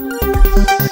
ये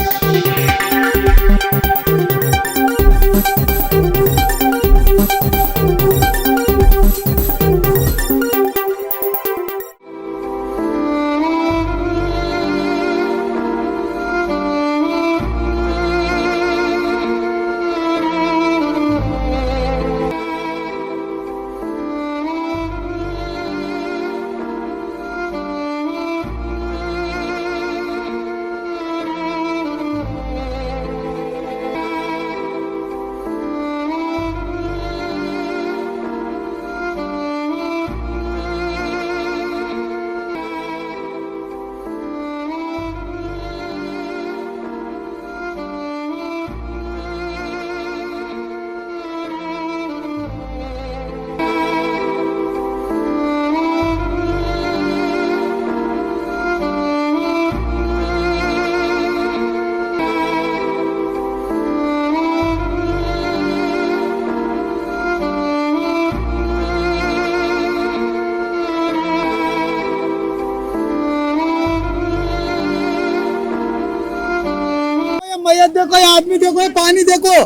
देखो आदमी देखो, ये पानी देखो।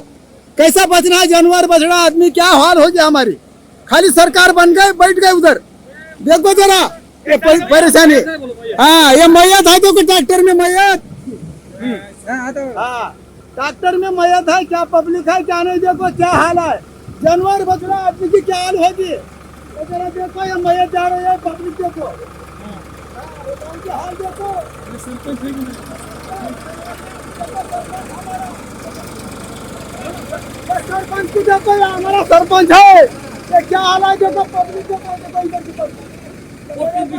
कैसा बचना है जानवर बचना आदमी, क्या हाल हो गया हमारी? खाली सरकार बन गए, बैठ गए उधर। देखो जरा, ये परेशानी। हाँ ये मैयत है देखो, ट्रैक्टर में मैयत। हाँ ट्रैक्टर में मैयत है, क्या पब्लिक है, क्या नहीं, देखो क्या हाल है। जानवर बचना आदमी की क्या हाल होगी? देखो, ये मैयत जा रही है, पब्लिक देखो। हाल देखो। सरपंच की देखो ये हमारा सरपंच है ये क्या हाल है देखो पब्लिक को देखो देखो इधर की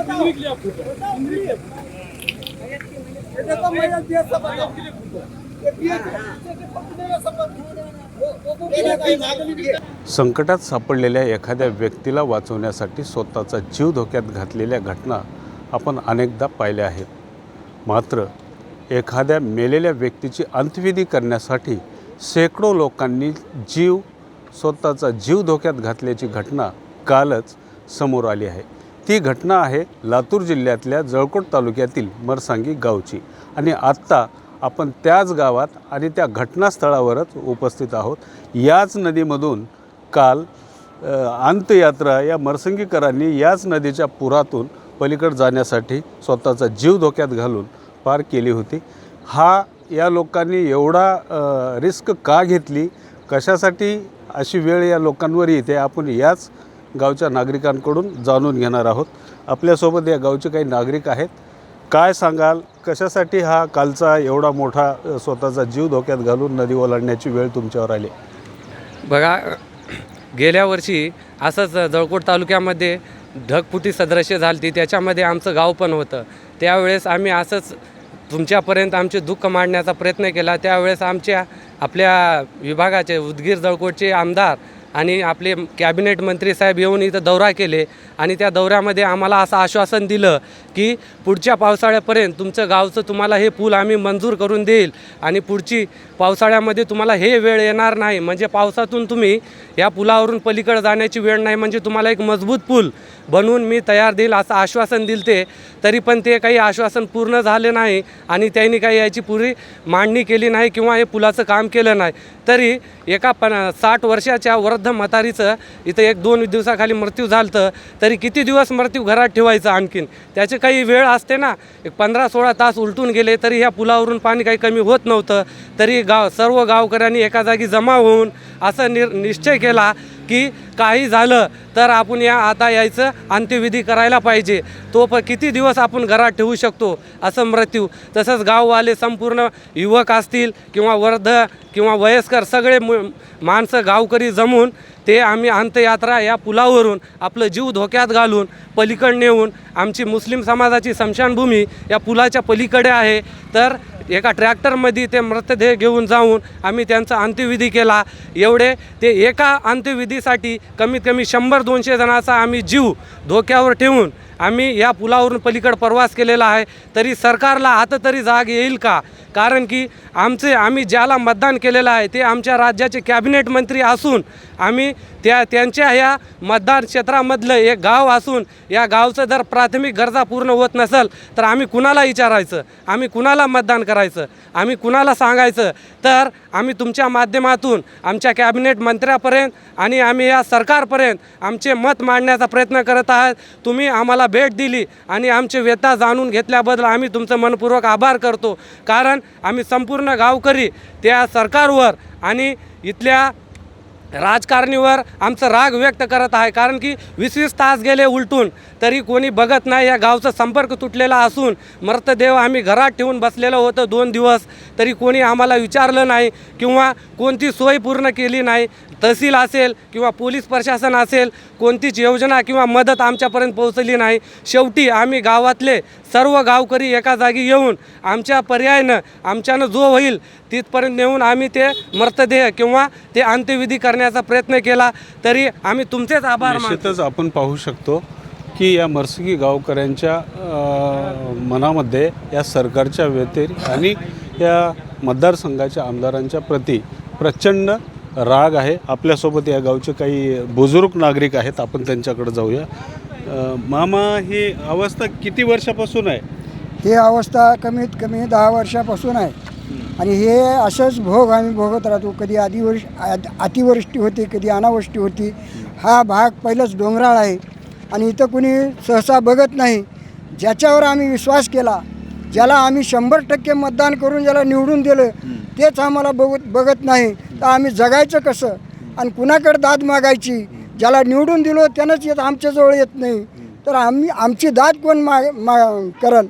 पब्लिक ये देखो मैं ये सब बताओ ये पीएच संकटात सापडलेल्या एखाद्या व्यक्तीला वाचवण्यासाठी स्वतःचा जीव धोक्यात घातलेल्या घटना आपण अनेकदा पाहिल्या आहेत. मात्र एखाद्या मेलेल्या व्यक्तीची अंत्यविधी करण्यासाठी शेकडो लोकांनी जीव स्वतःचा जीव धोक्यात घातल्याची घटना कालच समोर आली आहे. ती घटना आहे लातूर जिल्ह्यातल्या जळकोट तालुक्यातील मरसांगी गावची. आणि आत्ता आपण त्याच गावात आणि त्या घटनास्थळावरच उपस्थित आहोत. याच नदीमधून काल अंत्ययात्रा या मरसंगीकरांनी याच नदीच्या पुरातून पलीकडे जाण्यासाठी स्वतःचा जीव धोक्यात घालून पार केली होती. हा या लोकांनी एवढा रिस्क का घेतली? कशासाठी अशी वेळ या लोकांवर येते? आपण याच गावच्या नागरिकांकडून जाणून घेणार आहोत. आपल्यासोबत या गावचे काही नागरिक आहेत. काय सांगाल? कशासाठी हा कालचा एवढा मोठा स्वतःचा जीव धोक्यात घालून नदी ओलांडण्याची वेळ तुमच्यावर आली? बघा गेल्या वर्षी असंच जळकोट तालुक्यामध्ये ढगपुती सदृश्य झाली ती त्याच्यामध्ये आमचं गाव पण होतं. त्यावेळेस आम्ही असंच तुमच्यापर्यंत आमचे दुःख मांडण्याचा प्रयत्न केला. त्यावेळेस आमच्या आपल्या विभागाचे उदगीर जळकोटचे आमदार आणि आपले कॅबिनेट मंत्री साहेब येऊन इथं दौरा केले आणि त्या दौऱ्यामध्ये आम्हाला असं आश्वासन दिलं की पुढच्या पावसाळ्यापर्यंत तुमचं गावचं तुम्हाला हे पूल आम्ही मंजूर करून देईल आणि पुढची पावसाळ्यामध्ये तुम्हाला हे वेळ येणार नाही. म्हणजे पावसातून तुम्ही या पुलावरून पलीकडे जाण्याची वेळ नाही. म्हणजे तुम्हाला एक मजबूत पूल बनवून मी तयार देईल असं आश्वासन दिलं ते तरी पण ते काही आश्वासन पूर्ण झाले नाही आणि त्यांनी काही याची पुरी मांडणी केली नाही किंवा हे पुलाचं काम केलं नाही. तरी एका पण साठ वर्षाच्या वृद्ध म्हातारीचं इथं एक दोन दिवसाखाली मृत्यू झालं तर तरी किती दिवस मृत्यू घरात ठेवायचं आणखीन? त्याचे काही वेळ असते ना? एक पंधरा सोळा तास उलटून गेले तरी ह्या पुलावरून पाणी काही कमी होत नव्हतं. तरी गाव सर्व गावकऱ्यांनी एका जागी जमा होऊन असं निर निश्चय केला की काही झालं तर आपण या आता यायचं अंत्यविधी करायला पाहिजे. तो प किती दिवस आपण घरात ठेवू शकतो? असं मृत्यू. तसंच गाववाले संपूर्ण युवक असतील किंवा वर्ध किंवा वयस्कर सगळे मु माणसं गावकरी जमून ते आम्ही अंत्ययात्रा या पुलावरून आपलं जीव धोक्यात घालून पलीकड नेऊन आमची मुस्लिम समाजाची स्मशानभूमी या पुलाच्या पलीकडे आहे. तर एका ट्रॅक्टरमध्ये ते मृतदेह घेऊन जाऊन आम्ही त्यांचा अंत्यविधी केला. एवढे ते एका अंत्यविधीसाठी कमीत कमी शंभर दोनशे जणांचा आम्ही जीव धोक्यावर ठेवून आम्ही या पुलावरून पलीकड प्रवास केलेला आहे. तरी सरकारला आता तरी जाग येईल का? कारण की आमचे आम्ही ज्याला मतदान केलेलं आहे ते आमच्या राज्याचे कॅबिनेट मंत्री असून आम्ही त्या त्यांच्या ह्या मतदान क्षेत्रामधलं एक गाव असून या गावचं जर प्राथमिक गरजा पूर्ण होत नसेल तर आम्ही कुणाला विचारायचं? आम्ही कुणाला मतदान करायचं? आम्ही कुणाला सांगायचं? तर आम्ही तुमच्या माध्यमातून आमच्या कॅबिनेट मंत्र्यापर्यंत आणि आम्ही या सरकारपर्यंत आमचे मत मांडण्याचा प्रयत्न करत आहात. तुम्ही आम्हाला भेट दिली आणि आमचे व्यथा जाणून घेतल्याबद्दल आम्ही तुमचं मनपूर्वक आभार करतो. कारण आम्ही संपूर्ण गावकरी त्या सरकारवर आणि इथल्या राजकारणीवर आमचं राग व्यक्त करत आहे. कारण की वीस वीस तास गेले उलटून तरी कोणी बघत नाही. या गावचा संपर्क तुटलेला असून मृतदेह आम्ही घरात ठेवून बसलेलं होतं दोन दिवस तरी कोणी आम्हाला विचारलं नाही किंवा कोणती सोय पूर्ण केली नाही. तहसील असेल किंवा पोलीस प्रशासन असेल कोणतीच योजना किंवा मदत आमच्यापर्यंत पोहोचली नाही. शेवटी आम्ही गावातले सर्व गावकरी एका जागी येऊन आमच्या पर्यायानं आमच्यानं जो होईल तिथपर्यंत नेऊन आम्ही ते मृतदेह किंवा ते अंत्यविधी करण्याचा प्रयत्न केला. तरी आम्ही तुमचेच आभार मानतो. निश्चितच आपण पाहू शकतो की या मर्सगी गावकऱ्यांच्या मनामध्ये या सरकारच्या व्यतिरिक्त आणि या मतदारसंघाच्या आमदारांच्या प्रती प्रचंड राग आहे. आपल्यासोबत या गावचे काही बुजुर्ग नागरिक आहेत. आपण त्यांच्याकडे जाऊया. अ, मामा ही अवस्था किती वर्षापासून आहे? ही अवस्था कमीत कमी दहा वर्षापासून आहे. आणि हे असंच भोग आम्ही भोगत राहतो. कधी आदिवर्ष अतिवृष्टी होती कधी अनावृष्टी होती. हा भाग पहिलंच डोंगराळ आहे. आणि इथं कुणी सहसा बघत नाही. ज्याच्यावर आम्ही विश्वास केला ज्याला आम्ही शंभर टक्के मतदान करून ज्याला निवडून दिलं तेच आम्हाला बघत बघत नाही. तर आम्ही जगायचं कसं? आणि कुणाकडे दाद मागायची? ज्याला निवडून दिलो त्यानंच येत आमच्याजवळ येत नाही. तर आम्ही आमची दाद कोण मा मा करल?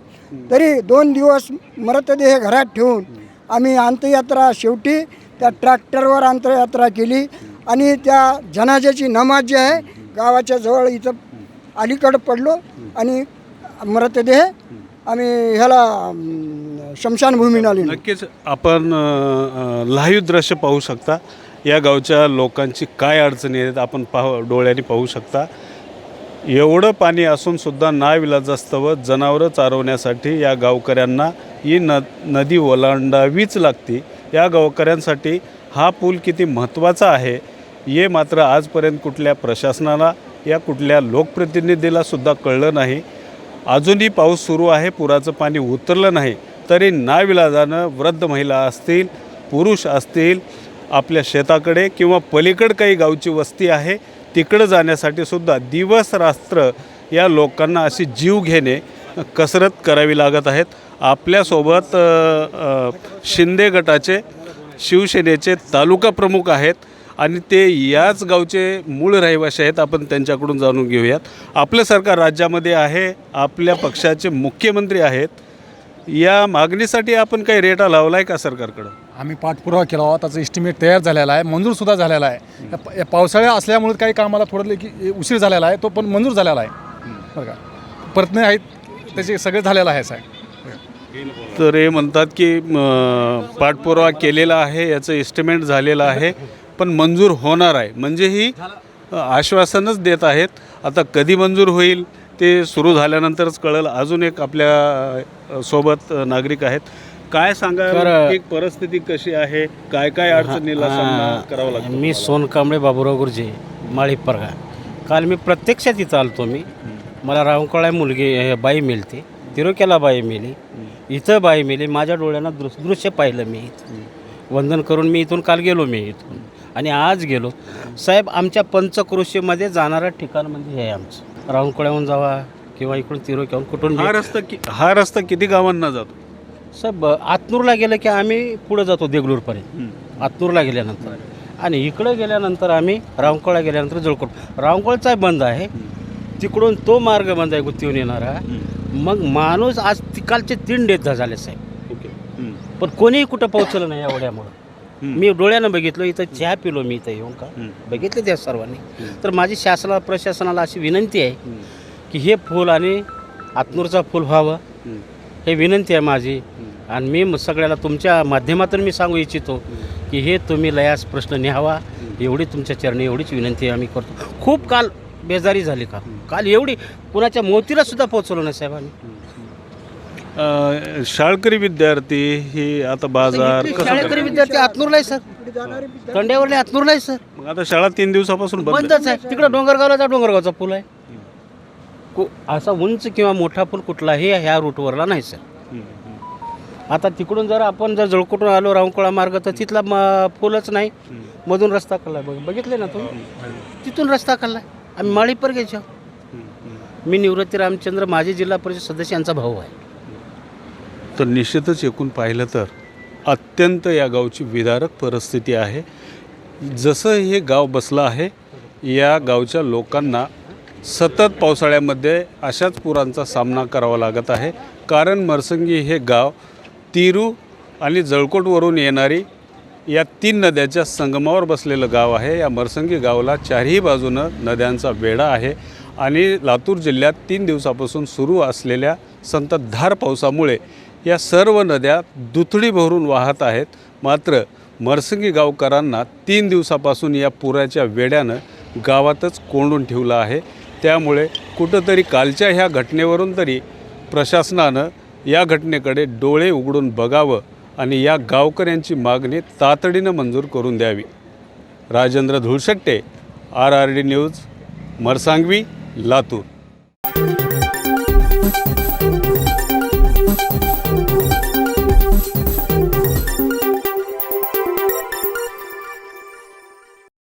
तरी दोन दिवस मृतदेह घरात ठेवून आम्ही अंत्ययात्रा शेवटी त्या ट्रॅक्टरवर अंत्ययात्रा केली. आणि त्या जनाजाची नमाज जी आहे गावाच्या जवळ इथं अलीकडं पडलो. आणि मृतदेह आम्ही ह्याला शमशानभूमी आली नक्कीच आपण लाईव्ह दृश्य पाहू शकता. या गावच्या लोकांची काय अडचणी आहेत आपण पाह डोळ्यांनी पाहू शकता. एवढं पाणी असूनसुद्धा नाविलाजास्तव जनावरं चारवण्यासाठी या गावकऱ्यांना ही न नदी ओलांडावीच लागते. या गावकऱ्यांसाठी हा पूल किती महत्त्वाचा आहे हे मात्र आजपर्यंत कुठल्या प्रशासनाला या कुठल्या लोकप्रतिनिधीलासुद्धा कळलं नाही. अजूनही पाऊस सुरू आहे पुराचं पाणी उतरलं नाही तरी नाविलाजानं वृद्ध महिला असतील पुरुष असतील आपल्या शेताकडे किंवा पलीकडे काही गावची वस्ती आहे तिकडं जाण्यासाठी सुद्धा दिवस रात्र या लोकांना अशी जीव घेणे कसरत करावी लागत आहेत. आपल्यासोबत शिंदे गटाचे शिवसेनेचे तालुका प्रमुख आहेत आणि ते याच गावचे मूळ रहिवासी आहेत. आपण त्यांच्याकडून जाणून घेऊयात. आपलं सरकार राज्यामध्ये आहे आपल्या पक्षाचे मुख्यमंत्री आहेत. या मागणीसाठी आपण काही रेटा लावला आहे का सरकारकडं? आम्ही पाठपुरावा केला होता त्याचा एस्टिमेट तयार झालेला आहे. मंजूरसुद्धा झालेला आहे. या प- या पावसाळ्या असल्यामुळे काही कामाला थोडं की उशीर झालेला आहे. तो पण मंजूर झालेला आहे. बरं का? प्रयत्न आहेत. त्याचे सगळे झालेलं आहे साहेब. तर हे म्हणतात की म, पाठपुरावा केलेला आहे याचं एस्टिमेट झालेलं आहे. पण मंजूर होणार आहे. म्हणजे ही आश्वासनच देत आहेत. आता कधी मंजूर होईल ते सुरू झाल्यानंतरच कळेल. अजून एक आपल्यासोबत नागरिक आहेत. काय सांगा? तर- की परिस्थिती कशी आहे? काय काय अडचणीला करावा लागतो? मी सोनकांबळे बाबुराव गुरुजी माळी परगा. काल मी प्रत्यक्षात इथं आलतो मी. मला रावकळा मुलगी बाई मिळते. तिरोक्याला बाई मिली. इथं बाई मिली. माझ्या डोळ्यांना दृश्य दृश्य पाहिलं मी वंदन करून मी इथून काल गेलो मी इथून. आणि आज गेलो. साहेब आमच्या पंचक्रोशीमध्ये जाणारं ठिकाण म्हणजे हे आहे आमचं. रावणकोळ्याहून जावा किंवा इकडून तिरोक्याहून कुठून हा रस्ता कि हा रस्ता किती गावांना जातो? साहेब आतनूरला गेलं की आम्ही पुढं जातो देगलूरपर्यंत. आतनूरला गेल्यानंतर. आणि इकडं गेल्यानंतर आम्ही रावंकोळला गेल्यानंतर जळकोट. रावंकोळचा बंद आहे. तिकडून तो मार्ग बंद आहे गुत्तीहून येणारा. मग माणूस आज तिकालचे तीन डेथ झाले साहेब. ओके. पण कोणीही कुठं पोहोचलं नाही एवढ्यामुळं. मी डोळ्यानं बघितलं इथं चहा पिलो मी इथं येऊन का? बघितलं त्या सर्वांनी. तर माझी शासनाला प्रशासनाला अशी विनंती आहे की हे फूल आणि आतनूरचा फूल व्हावं. हे विनंती आहे माझी. आणि मी सगळ्याला तुमच्या माध्यमातून मी सांगू इच्छितो की हे तुम्ही लयास प्रश्न न्यावा. एवढी तुमच्या चरणी एवढीच विनंती आम्ही करतो. खूप काल बेजारी झाली का? काल एवढी कुणाच्या मोतीला सुद्धा पोहोचवलं नाही साहेबांनी अ, शाळकरी विद्यार्थी ही आता बाजार कसं शाळकरी विद्यार्थी आतनूरला आहे सर. कंड्यावरले आतनूरला आहे सर. मग आता शाळा तीन दिवसापासून बंद. बंदच आहे. तिकडं डोंगरगावला जा डोंगरगावचा पूल आहे. कु असा उंच किंवा मोठा पूल कुठलाही ह्या रूटवरला नाही सर. आता तिकडून जर आपण जर जळकोटून आलो राऊंकोळा मार्ग तर तिथला म पूलच नाही. मधून रस्ता खाल्लाय बघ बघितले ना तुम्ही? तिथून रस्ता खाल्लाय आम्ही माळीपर घ्यायचो. मी निवृत्ती रामचंद्र माजी जिल्हा परिषद सदस्य यांचा भाऊ आहे. तर निश्चितच एकूण पाहिलं तर अत्यंत या गावची विदारक परिस्थिती आहे. जसं हे गाव बसलं आहे या गावच्या लोकांना सतत पावसाळ्यामध्ये अशाच पुरांचा सामना करावा लागत आहे. कारण मरसंगी हे गाव तिरू आणि जळकोटवरून येणारी या तीन नद्याच्या संगमावर बसलेलं गाव आहे. या मरसंगी गावाला चारही बाजूनं नद्यांचा वेढा आहे आणि लातूर जिल्ह्यात तीन दिवसापासून सुरू असलेल्या संततधार पावसामुळे या सर्व नद्या दुथडी भरून वाहत आहेत. मात्र मरसंगी गावकरांना तीन दिवसापासून या पुराच्या वेड्यानं गावातच कोंडून ठेवलं आहे. त्यामुळे कुठंतरी कालच्या ह्या घटनेवरून तरी प्रशासनानं या घटनेकडे डोळे उघडून बघावं आणि या गावकऱ्यांची मागणी तातडीनं मंजूर करून द्यावी. Rajendra Dhulshette R R D news Marsangvi Latur.